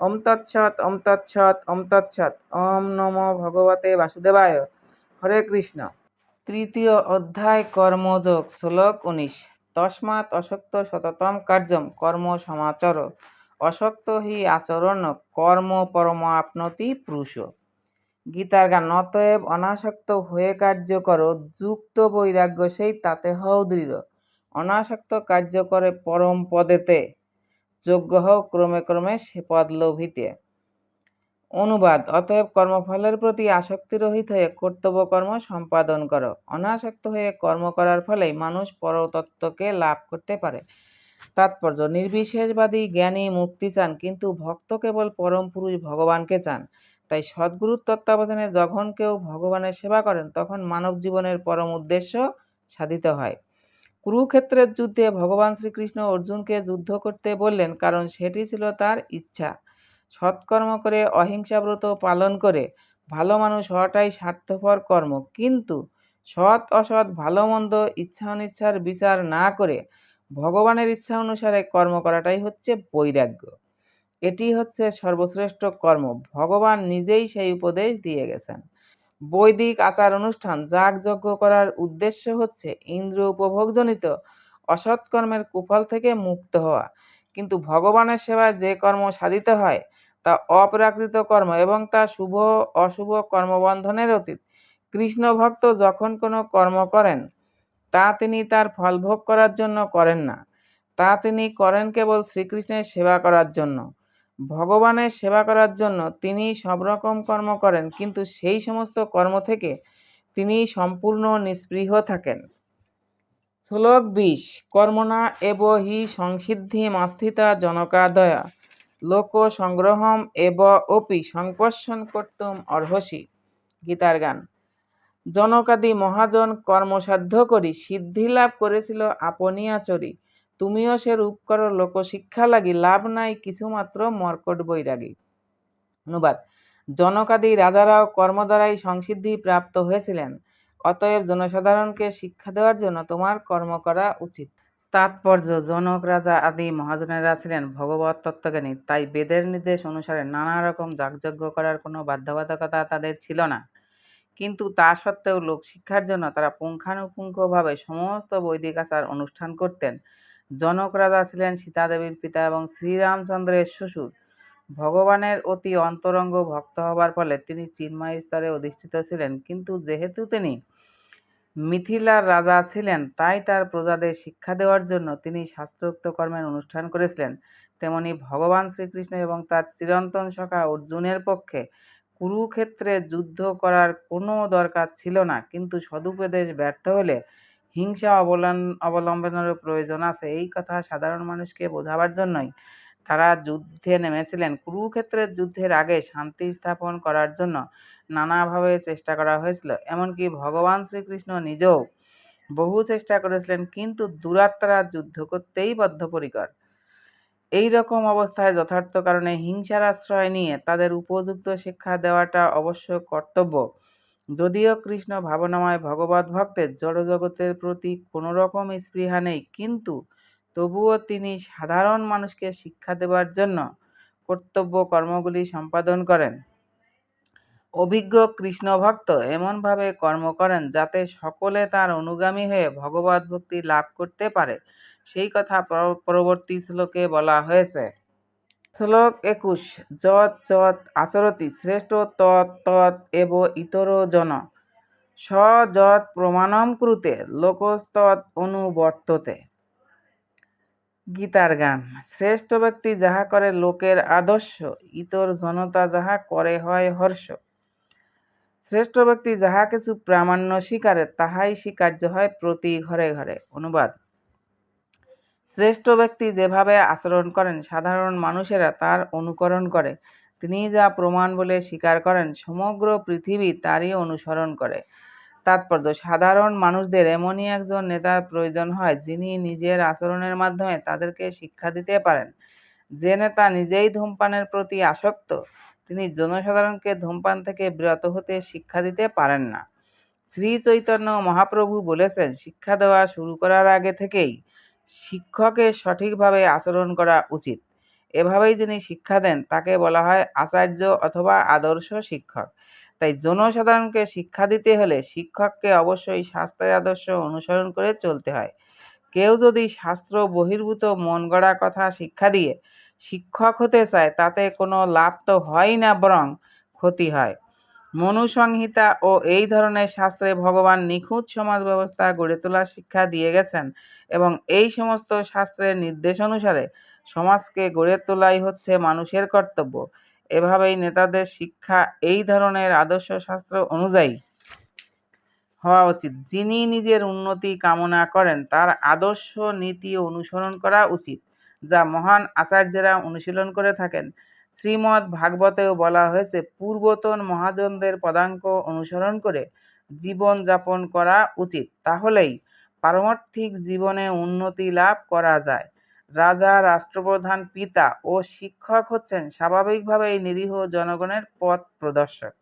ওম তৎসৎ ওম তৎসৎ ওম তৎসৎ। ওম নমো ভগবতে বাসুদেবায়। হরে কৃষ্ণ। তৃতীয় অধ্যায় কর্মযোগ, শ্লোক উনিশ। তস্মাৎ অশক্ত শততম কার্যম, কর্ম সমাচর। অশক্ত হি আচরণ, কর্ম পরম আপনতি পুরুষ। গীতার গান অতএব অনাসক্ত হয়ে কার্য করো, যুক্ত বৈরাগ্য সেই তাতে হও দৃঢ়। অনাসক্ত কার্য করে পরম পদেতে। যোগ্য হও ক্রমে ক্রমে সে পদ লোভিতে। অনুবাদ, অতএব কর্মফলের প্রতি আসক্তি রহিত হয়ে কর্তব্য কর্ম সম্পাদন করো। অনাসক্ত হয়ে কর্ম করার ফলেই মানুষ পরতত্ত্বকে লাভ করতে পারে। তাৎপর্য, নির্বিশেষবাদী জ্ঞানী মুক্তি চান, কিন্তু ভক্ত কেবল পরম পুরুষ ভগবানকে চান। তাই সদ্গুরুর তত্ত্বাবধানে যখন কেউ ভগবানের সেবা করেন, তখন মানব জীবনের পরম উদ্দেশ্য সাধিত হয়। কুরুক্ষেত্রের যুদ্ধে ভগবান শ্রীকৃষ্ণ অর্জুনকে যুদ্ধ করতে বললেন, কারণ সেটি ছিল তার ইচ্ছা। সৎকর্ম করে অহিংসাব্রত পালন করে, ভালো মানুষ হওয়াটাই স্বার্থপর কর্ম। কিন্তু সৎ, অসৎ, ভালো, মন্দ, ইচ্ছা, অনিচ্ছার বিচার না করে ভগবানের ইচ্ছা অনুসারে কর্ম করাটাই হচ্ছে বৈরাগ্য। এটি হচ্ছে সর্বশ্রেষ্ঠ কর্ম। ভগবান নিজেই সেই উপদেশ দিয়ে গেছেন। বৈদিক আচার অনুষ্ঠান যাগযজ্ঞ করার উদ্দেশ্য হচ্ছে ইন্দ্র উপভোগজনিত অসৎকর্মের কুফল থেকে মুক্ত হওয়া। কিন্তু ভগবানের সেবায় যে কর্ম সাধিত হয়, তা অপ্রাকৃত কর্ম এবং তা শুভ অশুভ কর্মবন্ধনের অতীত। কৃষ্ণ ভক্ত যখন কোনো কর্ম করেন, তা তিনি তার ফল ভোগ করার জন্য করেন না। তা তিনি করেন কেবল শ্রীকৃষ্ণের সেবা করার জন্য। ভগবানের সেবা করার জন্য তিনি সব রকম কর্ম করেন, কিন্তু সেই সমস্ত কর্ম থেকে তিনি সম্পূর্ণ নিস্পৃহ থাকেন। শ্লোক বিশ, কর্মণা এব হি সংসিদ্ধি মাস্থিতা জনকাদয়া লোক সংগ্রহম এব অপি সংপর্শন করতুম অর্হসি। গীতার গান, জনকাদি মহাজন কর্মসাধ্য করি, সিদ্ধি লাভ করেছিল আপনিয়া চরি তুমিও সে রূপ করো লোকশিক্ষা লাগি লাভ নাই, কিছুমাত্র মর্কট বৈরাগী। অনুবাদ, জনকাদি রাজারাও কর্ম দ্বারাই সংসিদ্ধি প্রাপ্ত হয়েছিলেন, অতএব জনসাধারণকে শিক্ষা দেওয়ার জন্য তোমার কর্ম করা উচিত। তাৎপর্য, জনক, রাজা আদি মহাজনেরা ছিলেন ভগবত তত্ত্বজ্ঞানী, তাই বেদের নির্দেশ অনুসারে নানা রকম যাগযজ্ঞ করার কোনো বাধ্যবাধকতা তাদের ছিল না। কিন্তু তা সত্ত্বেও লোক শিক্ষার জন্য তারা পুঙ্খানুপুঙ্খভাবে সমস্ত বৈদিক আচার অনুষ্ঠান করতেন। জনক রাজা ছিলেন সীতাদেবীর পিতা এবং শ্রীরামচন্দ্রের শ্বশুর। ভগবানের অতি অন্তরঙ্গ ভক্ত হবার ফলে তিনি চিন্ময় স্তরে অধিষ্ঠিত ছিলেন। কিন্তু যেহেতু তিনি মিথিলার রাজা ছিলেন, তাই তার প্রজাদের শিক্ষা দেওয়ার জন্য তিনি শাস্ত্রোক্ত কর্মের অনুষ্ঠান করেছিলেন। তেমনি ভগবান শ্রীকৃষ্ণ এবং তার চিরন্তন সখা অর্জুনের পক্ষে কুরুক্ষেত্রে যুদ্ধ করার কোনো দরকার ছিল না। কিন্তু সদুপদেশ ব্যর্থ হলে হিংসা অবলম্বন অবলম্বনেরও প্রয়োজন আছে। এই কথা সাধারণ মানুষকে বোঝাবার জন্যই তারা যুদ্ধে নেমেছিলেন। কুরুক্ষেত্রের যুদ্ধের আগে শান্তি স্থাপন করার জন্য নানাভাবে চেষ্টা করা হয়েছিল। এমনকি ভগবান শ্রীকৃষ্ণ নিজেও বহু চেষ্টা করেছিলেন, কিন্তু দুরাত্মারা যুদ্ধ করতেই বদ্ধপরিকর। এই রকম অবস্থায় যথার্থ কারণে হিংসার আশ্রয় নিয়ে তাদের উপযুক্ত শিক্ষা দেওয়াটা অবশ্য কর্তব্য। যদিও কৃষ্ণ ভাবনাময় ভগবত ভক্তের জড়জগতের প্রতি কোনো রকম স্পৃহা নেই, কিন্তু তবুও তিনি সাধারণ মানুষকে শিক্ষা দেওয়ার জন্য কর্তব্য কর্মগুলি সম্পাদন করেন। অভিজ্ঞ কৃষ্ণ ভক্ত এমনভাবে কর্ম করেন যাতে সকলে তার অনুগামী হয়ে ভগবত ভক্তি লাভ করতে পারে। সেই কথা পরবর্তী শ্লোকে বলা হয়েছে। শ্লোক একুশ, যৎ যৎ আচরতি শ্রেষ্ঠ তৎ তৎ এব ইতর জন। স যৎ প্রমাণম ক্রুতে, লোকস্তৎ অনুবর্ততে। গীতার গান, শ্রেষ্ঠ ব্যক্তি যাহা করে লোকের আদর্শ, ইতর জনতা যাহা করে হয় হর্ষ। শ্রেষ্ঠ ব্যক্তি যাহা কিছু প্রামাণ্য স্বীকারে তাহাই স্বীকার্য হয় প্রতি ঘরে ঘরে। অনুবাদ শ্রেষ্ঠ ব্যক্তি যেভাবে আচরণ করেন, সাধারণ মানুষেরা তার অনুকরণ করে। তিনি যা প্রমাণ বলে স্বীকার করেন, সমগ্র পৃথিবী তারই অনুসরণ করে। তাৎপর্য, সাধারণ মানুষদের এমনই একজন নেতার প্রয়োজন হয়, যিনি নিজের আচরণের মাধ্যমে তাদেরকে শিক্ষা দিতে পারেন। যে নেতা নিজেই ধূমপানের প্রতি আসক্ত, তিনি জনসাধারণকে ধূমপান থেকে বিরত হতে শিক্ষা দিতে পারেন না। শ্রী চৈতন্য মহাপ্রভু বলেছেন, শিক্ষা দেওয়া শুরু করার আগে থেকেই শিক্ষকের সঠিকভাবে আচরণ করা উচিত। এভাবেই যিনি শিক্ষা দেন, তাকে বলা হয় আচার্য অথবা আদর্শ শিক্ষক। তাই জনসাধারণকে শিক্ষা দিতে হলে শিক্ষককে অবশ্যই শাস্ত্রের আদর্শ অনুসরণ করে চলতে হয়। কেউ যদি শাস্ত্র বহির্ভূত মন গড়া কথা শিক্ষা দিয়ে শিক্ষক হতে চায়, তাতে কোনো লাভ তো হয় না, বরং ক্ষতি হয়। মনুসংহিতা ও এই ধরনের শাস্ত্রে ভগবান নিখুঁত সমাজ ব্যবস্থা গড়ে তোলার শিক্ষা দিয়ে গেছেন এবং এই সমস্ত শাস্ত্রের নির্দেশ অনুসারে সমাজকে গড়ে তোলাই হচ্ছে মানুষের কর্তব্য। এভাবেই নেতাদের শিক্ষা এই ধরনের আদর্শ শাস্ত্র অনুযায়ী হওয়া উচিত। যিনি নিজের উন্নতি কামনা করেন, তার আদর্শ নীতি অনুসরণ করা উচিত, যা মহান আচার্যেরা অনুশীলন করে থাকেন। শ্রীমৎ ভাগবতেও বলা হয়েছে, পূর্বতন মহাজনদের পদাঙ্ক অনুসরণ করে জীবন যাপন করা উচিত। তাহলেই পারমার্থিক জীবনে উন্নতি লাভ করা যায়। রাজা, রাষ্ট্রপ্রধান, পিতা ও শিক্ষক হচ্ছেন স্বাভাবিকভাবেই নিরীহ জনগণের পথ প্রদর্শক।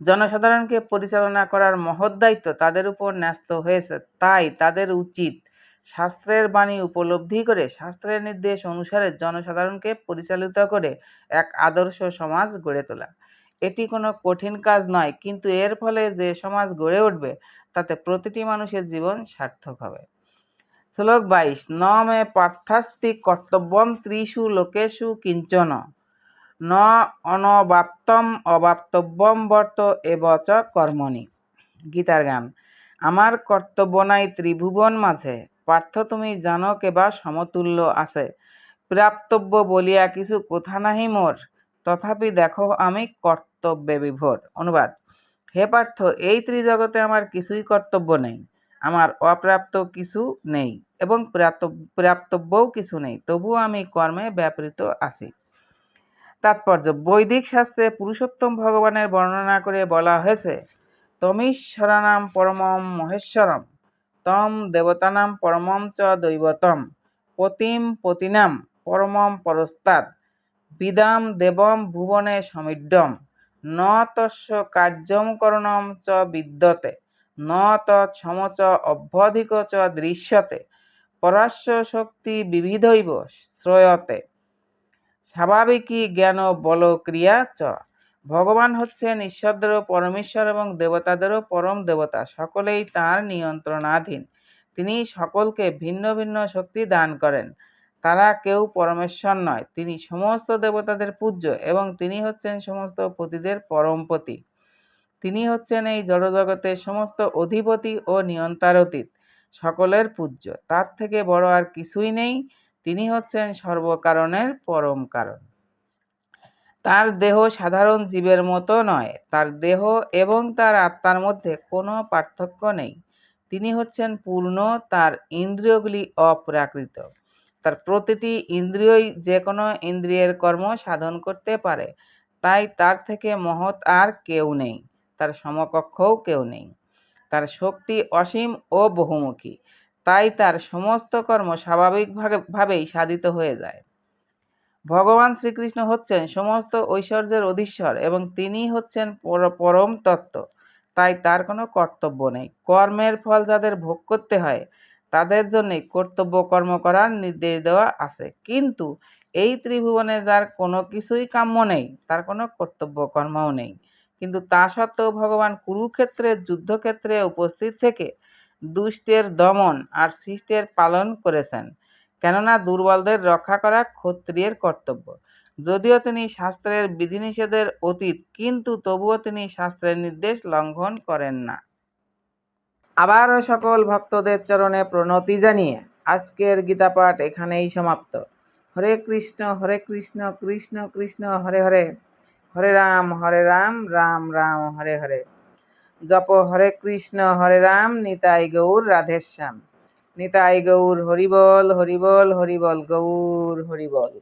জনসাধারণকে পরিচালনা করার মহৎ দায়িত্ব তাদের উপর ন্যস্ত হয়েছে। তাই তাদের উচিত শাস্ত্রের বাণী উপলব্ধি করে শাস্ত্রের নির্দেশ অনুসারে জনসাধারণকে পরিচালিত করে এক আদর্শ সমাজ গড়ে তোলা। এটি কোনো কঠিন কাজ নয়, কিন্তু এর ফলে যে সমাজ গড়ে উঠবে, তাতে প্রতিটি মানুষের জীবন সার্থক হবে। শ্লোক বাইশ ন মে পার্থাস্তি কর্তব্যম ত্রিষু লোকেশু কিঞ্চন। ন অনবাপ্তম অবাপ্তব্যম বর্ত এবচ কর্মণি। গীতার গান, আমার কর্তব্য নাই ত্রিভুবন মাঝে। পার্থ তুমি জানো কেবা সমতুল্য আছে। প্রাপ্তব্য বলিয়া কিছু কোথা নাহি মোর তথাপি দেখো আমি কর্তব্যে বিভোর অনুবাদ। হে পার্থ, এই ত্রিজগতে আমার কিছুই কর্তব্য নেই। আমার অপ্রাপ্ত কিছু নেই এবং প্রাপ্তব্যও কিছু নেই। তবুও আমি কর্মে ব্যাপৃত আছি। তাৎপর্য, বৈদিক শাস্ত্রে পুরুষোত্তম ভগবানের বর্ণনা করে বলা হয়েছে তমীশ্বরানাম পরমম মহেশ্বরম। তম দেবতানাম পরমম চ দৈবতম। পতিম পতিনাম পরমম পরস্তাদ বিদাম দেবম ভুবনে সমিড্যম ন তস্য কার্যম করণম চ বিদ্যতে। ন তৎসম চ অভ্যধিক চ দৃশ্যতে। পরাস্য শক্তি বিবিধৈব শ্রয়তে। স্বাভাবিকী জ্ঞান বল ক্রিয়া চ। ভগবান হচ্ছেন ঈশ্বরদেরও পরমেশ্বর এবং দেবতাদেরও পরম দেবতা, সকলেই তার নিয়ন্ত্রণাধীন। তিনি সকলকে ভিন্ন ভিন্ন শক্তি দান করেন। তারা কেউ পরমেশ্বর নয়, তিনি সমস্ত দেবতাদের পূজ্য এবং তিনি হচ্ছেন সমস্ত পতিদের পরমপতি তিনি হচ্ছেন এই জড়জগতের সমস্ত অধিপতি ও নিয়ন্তারতীত সকলের পূজ্য। তার থেকে বড় আর কিছুই নেই, তিনি হচ্ছেন সর্বকারণের পরম কারণ। তার দেহ সাধারণ জীবের মতো নয়, তার দেহ এবং তার আত্মার মধ্যে কোনো পার্থক্য নেই। তিনি হচ্ছেন পূর্ণ, তার ইন্দ্রিয়গুলি অপ্রাকৃত। তার প্রতিটি ইন্দ্রিয়ই যে কোনো ইন্দ্রিয়ের কর্ম সাধন করতে পারে, তাই তার থেকে মহৎ আর কেউ নেই, তার সমকক্ষও কেউ নেই। তার শক্তি অসীম ও বহুমুখী, তাই তার সমস্ত কর্ম স্বাভাবিকভাবেই সাধিত হয়ে যায়। ভগবান শ্রীকৃষ্ণ হচ্ছেন সমস্ত ঐশ্বর্যের অধীশ্বর এবং তিনি হচ্ছেন পরম তত্ত্ব। তাই তার কোনো কর্তব্য নেই। কর্মের ফল যাদের ভোগ করতে হয়, তাদের জন্যই কর্তব্য কর্ম করার নির্দেশ দেওয়া আছে। কিন্তু এই ত্রিভুবনে যার কোনো কিছুই কাম্য নেই, তার কোনো কর্তব্য কর্মও নেই। কিন্তু তা সত্ত্বেও ভগবান কুরুক্ষেত্রের যুদ্ধক্ষেত্রে উপস্থিত থেকে দুষ্টের দমন আর সৃষ্টের পালন করেছেন। কেননা দুর্বলদের রক্ষা করা ক্ষত্রিয়ের কর্তব্য। যদিও তিনি শাস্ত্রের বিধিনিষেধের অতীত, কিন্তু তবুও তিনি শাস্ত্রের নির্দেশ লঙ্ঘন করেন না। আবারও সকল ভক্তদের চরণে প্রণতি জানিয়ে আজকের গীতাপাঠ এখানেই সমাপ্ত। হরে কৃষ্ণ হরে কৃষ্ণ কৃষ্ণ কৃষ্ণ, হরে হরে। হরে রাম হরে রাম রাম রাম, হরে হরে। জপ হরে কৃষ্ণ, হরে রাম, নিতাই গৌর, রাধেশ্যাম। নিতাই গৌর হরিবল হরিবল হরিবল গৌর হরিবল।